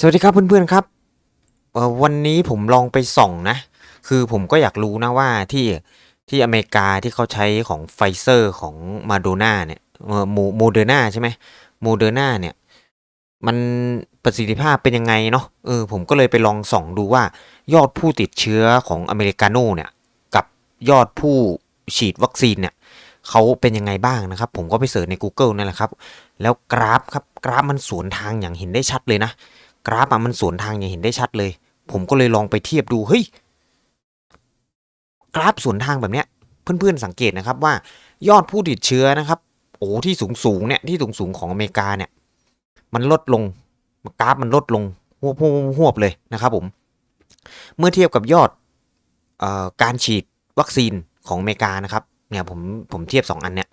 สวัสดีครับเพื่อนๆครับวันนี้ผมลองไปส่องนะ คือผมก็อยากรู้นะว่าที่ที่อเมริกาที่เขาใช้ของไฟเซอร์ของมาโดนาเนี่ยโมโมเดอร์นาใช่ไหมโมเดอร์นาเนี่ย มันประสิทธิภาพเป็นยังไงเนาะเออผมก็เลยไปลองส่องดูว่ายอดผู้ติดเชื้อของอเมริกาโน่เนี่ย กับยอดผู้ฉีดวัคซีนเนี่ยเขาเป็นยังไงบ้างนะครับ ผมก็ไปเสิร์ชใน Google นั่นแหละครับ แล้วกราฟครับกราฟมันสวนทางอย่างเห็นได้ชัดเลยนะ กราฟอะมันสวนทางอย่างเห็นได้ชัดเลย ผมก็เลยลองไปเทียบดูเฮ้ยกราฟสวนทางแบบเนี้ยเพื่อนๆสังเกตนะครับว่ายอดผู้ติดเชื้อนะครับโอ้ที่สูงสูงเนี่ยที่สูงสูงของอเมริกาเนี่ยมันลดลงกราฟมันลดลงหวบหวบหวบเลยนะครับผม เมื่อเทียบกับยอดออการฉีดวัคซีนของอเมริกานะครับเนี่ยผมผมเทียบสองอันเนี่ย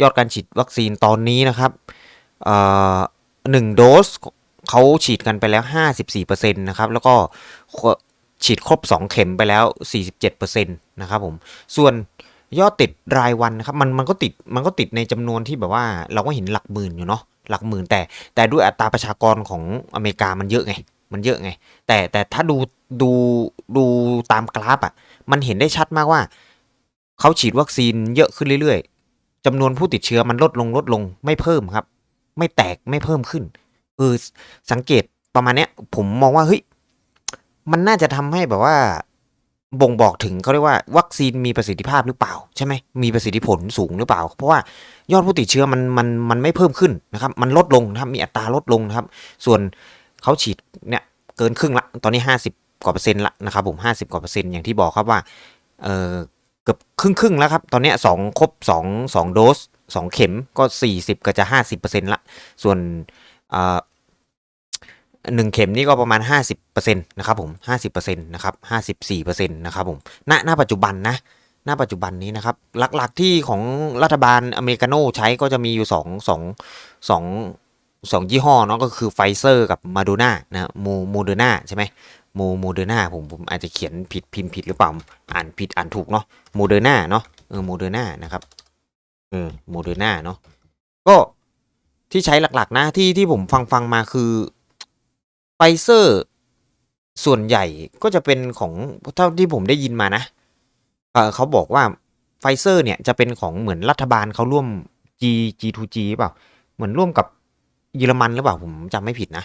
ยอดการฉีดวัคซีนตอนนี้นะครับหนึ่งโดส เขาฉีดกันไปแล้ว 54%นะครับ แล้วก็ฉีดครบ 2 เข็มไปแล้ว 47%นะครับผม ส่วนยอดติดรายวันนะครับ มันมันก็ติดมันก็ติดในจำนวนที่แบบว่า เราก็เห็นหลักหมื่นอยู่เนาะหลักหมื่นแต่แต่ด้วยอัตราประชากรของอเมริกามันเยอะไง มันเยอะไง แต่แต่ถ้าดูดูดูตามกราฟอะ่ะ มันเห็นได้ชัดมากว่า เขาฉีดวัคซีนเยอะขึ้นเรื่อยๆจำนวนผู้ติดเชื้อมันลดลงลดลงไม่เพิ่มครับ ไม่แตกไม่เพิ่มขึ้น เออสังเกตประมาณเนี้ย ผมมองว่าเฮ้ยมันน่าจะทำให้แบบว่า บ่งบอกถึงเขาเรียกว่า วัคซีนมีประสิทธิภาพหรือเปล่า ใช่ไหมมีประสิทธิผลสูงหรือเปล่า เพราะว่ายอดผู้ติดเชื้อมันมันมันไม่เพิ่มขึ้นนะครับ มันลดลงนะครับ มีอัตราลดลงนะครับ ส่วนเขาฉีดเนี่ยเกินครึ่งละตอนนี้ห้าสิบกว่าเปอร์เซ็นต์ละนะครับผมห้าสิบกว่าเปอร์เซ็นต์อย่างที่บอกครับว่าเออเกือบครึ่งครึ่งแล้วครับ ตอนนี้สองครบสองสองโดสสองเข็มก็สี่สิบก็จะห้าสิบเปอร์เซ็นต์ละส่วน หนึ่งเข็มนี่ก็ประมาณ 50%นะครับผม 50%นะครับ54%นะครับผมณณปัจจุบันนะณปัจจุบันนี้นะครับ หลักๆที่ของรัฐบาลอเมริกาโน่ใช้ก็จะมีอยู่2 2 2 2 ยี่ห้อเนาะก็คือไฟเซอร์กับมาโดนานะโมโมเดอร์นาใช่ไหมโมโมเดอร์นาผมผมอาจจะเขียนผิดพิมพ์ผิดหรือเปล่า อ่านผิดอ่านถูกเนาะโมเดอร์นาเนาะเออโมเดอร์นานะครับเออโมเดอร์นาเนาะก็ ที่ใช้หลักๆนะที่ที่ผมฟังฟังมาคือไฟเซอร์ส่วนใหญ่ก็จะเป็นของเท่าที่ผมได้ยินมานะเเขาบอกว่าไฟเซอร์เนี่ยจะเป็นของเหมือนรัฐบาลเขาร่วม G G2G เปล่า เหมือนร่วมกับเยอรมันหรือเปล่าผมจำไม่ผิดนะ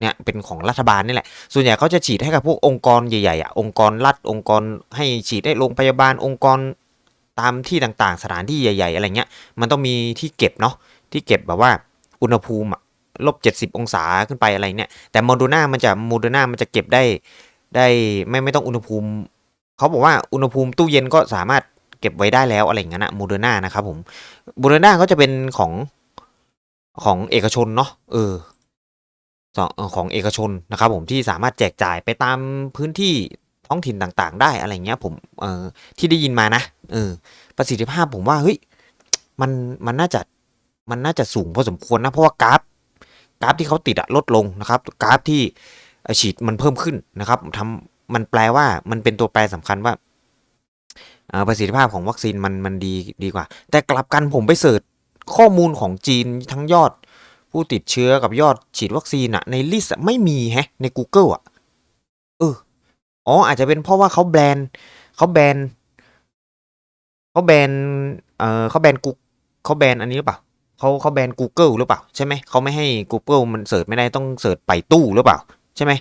เนี่ยเป็นของรัฐบาลนี่แหละ ส่วนใหญ่เขาจะฉีดให้กับพวกองค์กรใหญ่ๆอะองค์กรรัฐองค์กรให้ฉีดให้โรงพยาบาลองค์กรตามที่ต่างๆ สถานที่ใหญ่ ๆ อะไรเงี้ย มันต้องมีที่เก็บเนาะที่เก็บแบบว่า อุณหภูมิลบเจ็ดสิบองศาขึ้นไปอะไรเนี่ย แต่โมโดนามันจะโมโดนามันจะเก็บได้ได้ไม่ไม่ต้องอุณหภูมิ เขาบอกว่าอุณหภูมิตู้เย็นก็สามารถเก็บไว้ได้แล้วอะไรอย่างนั้นนะโมเดอร์นานะครับผมโมเดอร์นาก็จะเป็นของของเอกชนเนาะเออสองเอ่อของเอกชนนะครับผมที่สามารถแจกจ่ายไปตามพื้นที่ท้องถิ่นต่างๆ ได้อะไรเงี้ยผมเออที่ได้ยินมานะเออประสิทธิภาพผมว่าเฮ้ยมันมันน่าจะ มันน่าจะสูงพอสมควรนะเพราะว่ากราฟกราฟที่เขาติดอะลดลงนะครับกราฟที่ฉีดมันเพิ่มขึ้นนะครับทำมันแปลว่ามันเป็นตัวแปรสำคัญว่าประสิทธิภาพของวัคซีนมันมันดีดีกว่า แต่กลับกันผมไปเสิร์ชข้อมูลของจีนทั้งยอดผู้ติดเชื้อกับยอดฉีดวัคซีนอะในลิสต์ไม่มีแฮะใน Google อะเอออ๋ออาจจะเป็นเพราะว่าเขาแบนเขาแบนเขาแบนเอ่อเขาแบนกูเขาแบนอันนี้หรือเปล่า เขาเขาแบน Google หรือเปล่าใช่ไหมเขาไม่ให้ Google มันเสิร์ชไม่ได้ต้องเสิร์ชไปตู้หรือเปล่าใช่ไหม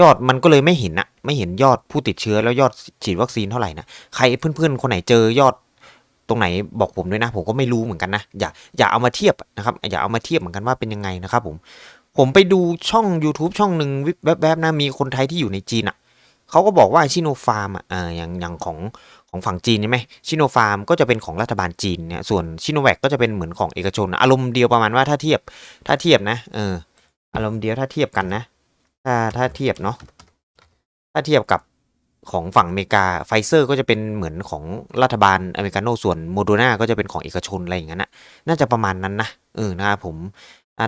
ยอดมันก็เลยไม่เห็นอะไม่เห็นยอดผู้ติดเชื้อแล้วยอดฉีดวัคซีนเท่าไหร่นะใครเพื่อนๆ คนไหนเจอยอดตรงไหนบอกผมด้วยนะ ผมก็ไม่รู้เหมือนกันนะ อย่าอย่าเอามาเทียบนะครับอย่าเอามาเทียบเหมือนกันว่าเป็นยังไงนะครับผมผมไปดูช่อง YouTube ช่องหนึ่งแวบๆนะมีคนไทยที่อยู่ในจีนอะเขาก็บอกว่าชิโนฟาร์มอะอ่าอย่างอย่างของ ของฝั่งจีนใช่ไหมชิโนฟาร์มก็จะเป็นของรัฐบาลจีนเนี่ยส่วนชิโนแวคก็จะเป็นเหมือนของเอกชน อารมณ์เดียวประมาณว่าถ้าเทียบถ้าเทียบนะเอออารมณ์เดียวถ้าเทียบกันนะ ถ้าถ้าเทียบเนาะถ้าเทียบกับของฝั่งอเมริกาไฟเซอร์ก็จะเป็นเหมือนของรัฐบาลอเมริกาโนส่วนโมโดนาก็จะเป็นของเอกชนอะไรอย่างนั้นนะน่าจะประมาณนั้นนะเออนะครับผม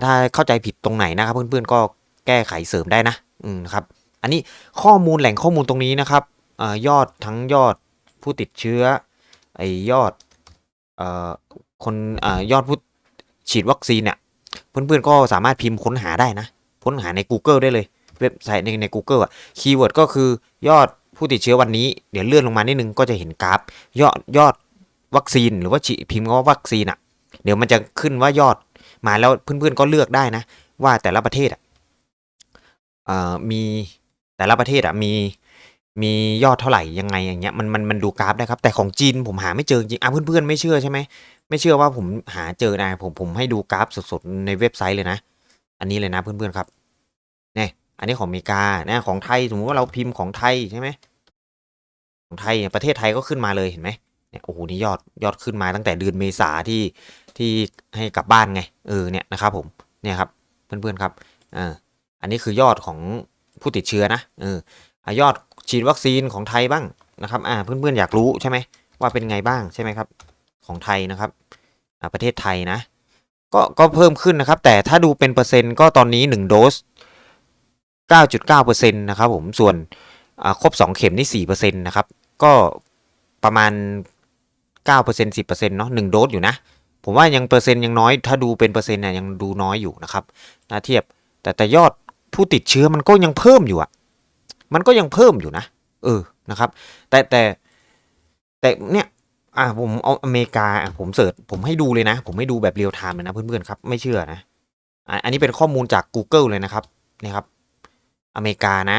ถ้าเข้าใจผิดตรงไหนนะครับเพื่อนๆก็แก้ไขเสริมได้นะอืมครับ อันนี้ข้อมูลแหล่งข้อมูลตรงนี้นะครับอายอดทั้งยอด ผู้ติดเชื้อไอยอดเอ่อคนเอ่อยอดผู้ฉีดวัคซีนเนี่ยเพื่อนๆก็สามารถพิมพ์ค้นหาได้นะค้นหาใน Google ได้เลย เว็บไซต์ในใน Google อะคีย์เวิร์ดก็คือยอดผู้ติดเชื้อวันนี้เดี๋ยวเลื่อนลงมานิดนึงก็จะเห็นกราฟ ยอดยอดวัคซีนหรือว่าฉีพิมพ์ว่าวัคซีนอะ เดี๋ยวมันจะขึ้นว่ายอดมาแล้วเพื่อนๆก็เลือกได้นะ ว่าแต่ละประเทศอะมีแต่ละประเทศอะมี มียอดเท่าไหร่ยังไงอย่างเงี้ยมันมันมันดูกราฟได้ครับ แต่ของจีนผมหาไม่เจอจริงอะเพื่อนๆไม่เชื่อใช่ไหมไม่เชื่อว่าผมหาเจอนะผมผมให้ดูกราฟสดๆในเว็บไซต์เลยนะ อันนี้เลยนะเพื่อนๆครับเนี่ยอันนี้ของอเมริกานะของไทยสมมติว่าเราพิมพ์ของไทยใช่ไหมของไทยเนี่ยประเทศไทยก็ขึ้นมาเลยเห็นไหมเนี่ยโอ้โหนี่ยอดยอดขึ้นมาตั้งแต่เดือนเมษาที่ที่ให้กลับบ้านไงเออเนี่ยนะครับผมเนี่ยครับเพื่อนๆครับอ่าอันนี้คือยอดของผู้ติดเชื้อนะเออยอด ฉีดวัคซีนของไทยบ้างนะครับอ่าเพื่อนๆอยากรู้ใช่ไหมว่าเป็นไงบ้างใช่ไหมครับ ของไทยนะครับอ่าประเทศไทยนะ ก็ก็เพิ่มขึ้นนะครับ แต่ถ้าดูเป็นเปอร์เซ็นต์ก็ตอนนี้ 1 โดส 9.9%นะครับผมส่วนอ่าครบ 2 เข็มนี่4%นะครับก็ประมาณ 9% 10%เนาะ1โดสอยู่นะ ผมว่ายังเปอร์เซ็นต์ยังน้อย ถ้าดูเป็นเปอร์เซ็นต์เนี่ยยังดูน้อยอยู่นะครับถ้าเทียบแต่แต่ยอดผู้ติดเชื้อมันก็ยังเพิ่มอยู่อะ มันก็ยังเพิ่มอยู่นะ เออนะครับ แต่แต่แต่เนี่ยอ่าผมเอาอเมริกาผมเสิร์ชผมให้ดูเลยนะ ผมให้ดูแบบเรียลไทม์เลยนะเพื่อนๆครับ ไม่เชื่อนะอันนี้เป็นข้อมูลจาก Google เลยนะครับนี่ครับ อเมริกานะ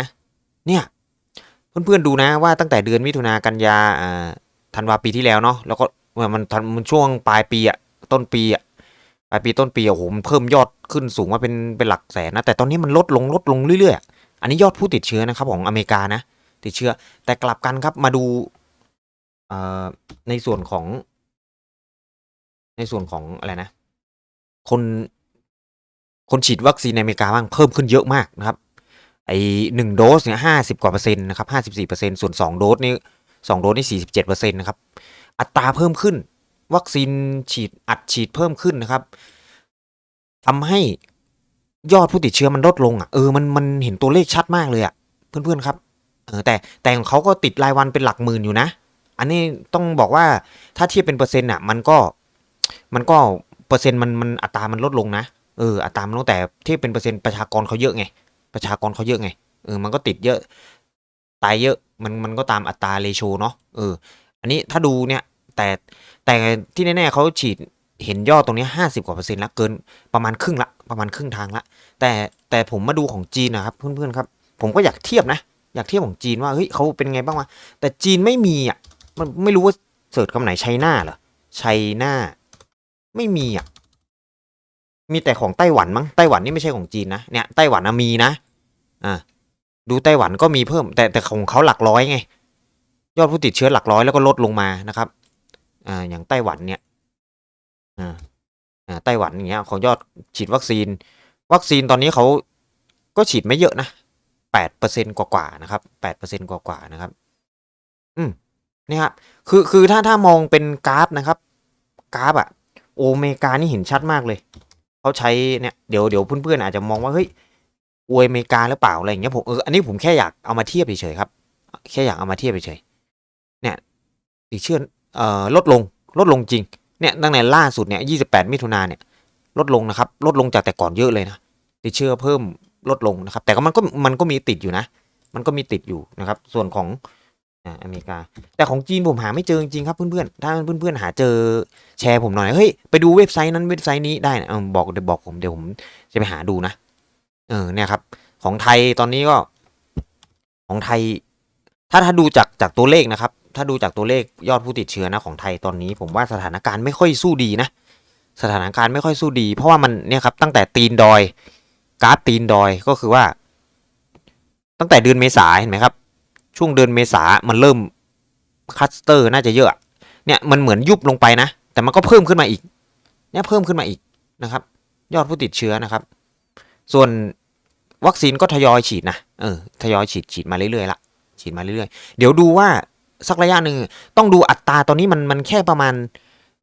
เนี่ย เพื่อนๆดูนะว่าตั้งแต่เดือนมิถุนากันยาอ่าธันวาปีที่แล้วเนาะแล้วก็มันทันมันช่วงปลายปีอะต้นปีอะปลายปีต้นปีโอ้โหมันเพิ่มยอดขึ้นสูงมาเป็นเป็นหลักแสนนะแต่ตอนนี้มันลดลงลดลงเรื่อยๆ อันนี้ยอดผู้ติดเชื้อนะครับของอเมริกานะ ติดเชื้อ แต่กลับกันครับมาดูในส่วนของ ในส่วนของอะไรนะ คนคนฉีดวัคซีนในอเมริกาบ้างเพิ่มขึ้นเยอะมากนะครับ ไอหนึ่งโดสเนี่ยห้าสิบกว่าเปอร์เซ็นต์นะครับห้าสิบสี่เปอร์เซ็นต์ส่วนสองโดสนี่สองโดสนี่สี่สิบเจ็ดเปอร์เซ็นต์นะครับ อัตราเพิ่มขึ้น วัคซีนฉีดอัดฉีดเพิ่มขึ้นนะครับทำให้ ยอดผู้ติดเชื้อมันลดลงอะเออมันมันเห็นตัวเลขชัดมากเลยอะเพื่อนๆครับเออแต่แต่ของเขาก็ติดรายวันเป็นหลักหมื่นอยู่นะ อันนี้ต้องบอกว่าถ้าเทียบเป็นเปอร์เซ็นต์อะมันก็มันก็เปอร์เซ็นต์มันมันอัตรามันลดลงนะเอออัตรามันลดแต่เทียบเป็นเปอร์เซ็นต์ประชากรเขาเยอะไง ประชากรเขาเยอะไงเออมันก็ติดเยอะตายเยอะมันมันก็ตามอัตราเรโชเนาะเออ อันนี้ถ้าดูเนี่ยแต่แต่ที่แน่ๆเขาฉีด เห็นยอดตรงนี้ห้าสิบกว่าเปอร์เซ็นต์ละเกินประมาณครึ่งละประมาณครึ่งทางละ แต่แต่ผมมาดูของจีนนะครับเพื่อนๆครับ ผมก็อยากเทียบนะ อยากเทียบของจีนว่าเฮ้ยเขาเป็นไงบ้างวะแต่จีนไม่มีอะมันไม่รู้ว่าเสิร์ชคำไหนไชน่าเหรอไชน่าไม่มีอะมีแต่ของไต้หวันมั้งไต้หวันนี่ไม่ใช่ของจีนนะเนี่ยไต้หวันนะมีนะอ่าดูไต้หวันก็มีเพิ่ม แต่แต่ของเขาหลักร้อยไง ยอดผู้ติดเชื้อหลักร้อยแล้วก็ลดลงมานะครับอ่าอย่างไต้หวันเนี่ย อ่าไต้หวันอย่างเงี้ยของยอดฉีดวัคซีน วัคซีนตอนนี้เขาก็ฉีดไม่เยอะนะแปดเปอร์เซ็นกว่าๆนะครับแปดเปอร์เซ็นกว่าๆนะครับ อืมนี่ครับคือคือถ้าถ้ามองเป็นกราฟนะครับกราฟอะโอเมริกานี่เห็นชัดมากเลยเขาใช้เนี่ยเดี๋ยวเดี๋ยวเพื่อนๆอาจจะมองว่าเฮ้ยอวยอเมริกาหรือเปล่าอะไรอย่างเงี้ยผมเอออันนี้ผมแค่อยากเอามาเทียบเฉยๆครับ แค่อยากเอามาเทียบเฉยๆเนี่ยติดเชื้อเอ่อลดลงลดลงจริง เนี่ยตั้งแต่ล่าสุดเนี่ยยี่สิบแปดมิถุนาเนี่ยลดลงนะครับลดลงจากแต่ก่อนเยอะเลยนะติดเชื้อเพิ่มลดลงนะครับ แต่ก็มันก็มันก็มีติดอยู่นะ มันก็มีติดอยู่นะครับ ส่วนของอ่าอเมริกา แต่ของจีนผมหาไม่เจอจริงๆครับเพื่อนๆถ้าเพื่อนๆหาเจอแชร์ผมหน่อยเฮ้ยไปดูเว็บไซต์นั้นเว็บไซต์นี้ได้นะเออบอกเดี๋ยวบอกผมเดี๋ยวผมจะไปหาดูนะเออเนี่ยครับ ของไทยตอนนี้ก็ ของไทย ถ้าถ้าดูจากจากตัวเลขนะครับ ถ้าดูจากตัวเลขยอดผู้ติดเชื้อนะของไทยตอนนี้ ผมว่าสถานการณ์ไม่ค่อยสู้ดีนะ สถานการณ์ไม่ค่อยสู้ดี เพราะว่ามันเนี่ยครับตั้งแต่ตีนดอยกราฟตีนดอยก็คือว่า ตั้งแต่เดือนเมษาเห็นไหมครับ ช่วงเดือนเมษามันเริ่มคัสเตอร์น่าจะเยอะเนี่ยมันเหมือนยุบลงไปนะ แต่มันก็เพิ่มขึ้นมาอีก เนี่ยเพิ่มขึ้นมาอีกนะครับ ยอดผู้ติดเชื้อนะครับ ส่วนวัคซีนก็ทยอยฉีดนะเออทยอยฉีดฉีดมาเรื่อยๆละฉีดมาเรื่อยๆ เดี๋ยวดูว่า สักระยะหนึ่งต้องดูอัตราตอนนี้มันมันแค่ประมาณ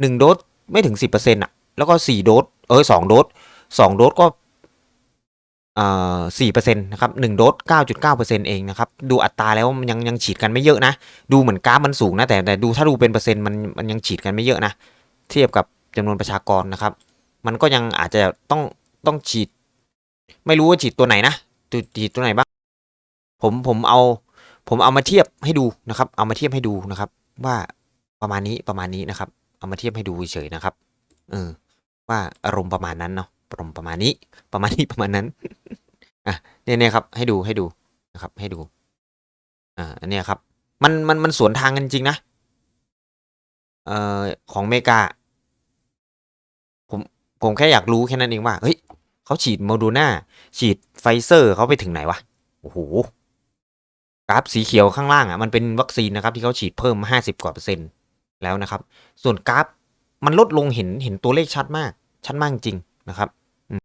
หนึ่งโดสไม่ถึงสิบเปอร์เซ็นต์อะแล้วก็สี่โดสเออสองโดสสองโดสก็เอ่อสี่เปอร์เซ็นต์นะครับหนึ่งโดสเก้าจุดเก้าเปอร์เซ็นต์เองนะครับ ดูอัตราแล้วมันยังยังฉีดกันไม่เยอะนะ ดูเหมือนกราฟมันสูงนะ แต่แต่ดูถ้าดูเป็นเปอร์เซ็นต์มันมันยังฉีดกันไม่เยอะนะ เทียบกับจำนวนประชากรนะครับ มันก็ยังอาจจะต้องต้องฉีด ไม่รู้ว่าฉีดตัวไหนนะฉีดตัวไหนบ้าง ผมผมเอา ผมเอามาเทียบให้ดูนะครับ เอามาเทียบให้ดูนะครับ ว่าประมาณนี้ประมาณนี้นะครับ เอามาเทียบให้ดูเฉยๆนะครับ เออ ว่าอารมณ์ประมาณนั้นเนาะอารมณ์ประมาณนี้ ประมาณนี้ประมาณนั้นอะเนี่ยเนี่ยครับ ให้ดูให้ดูนะครับ ให้ดู อ่าอันเนี้ยครับ มันมันมันสวนทางกันจริงนะเอ่อของอเมริกา ผมผมแค่อยากรู้แค่นั้นเองว่า เฮ้ยเขาฉีดโมดูนาฉีดไฟเซอร์เขาไปถึงไหนวะ โอ้โห กราฟสีเขียวข้างล่างอะมันเป็นวัคซีนนะครับที่เขาฉีดเพิ่มห้าสิบกว่าเปอร์เซ็นต์แล้วนะครับ ส่วนกราฟมันลดลงเห็นเห็นตัวเลขชัดมาก ชัดมากจริงนะครับ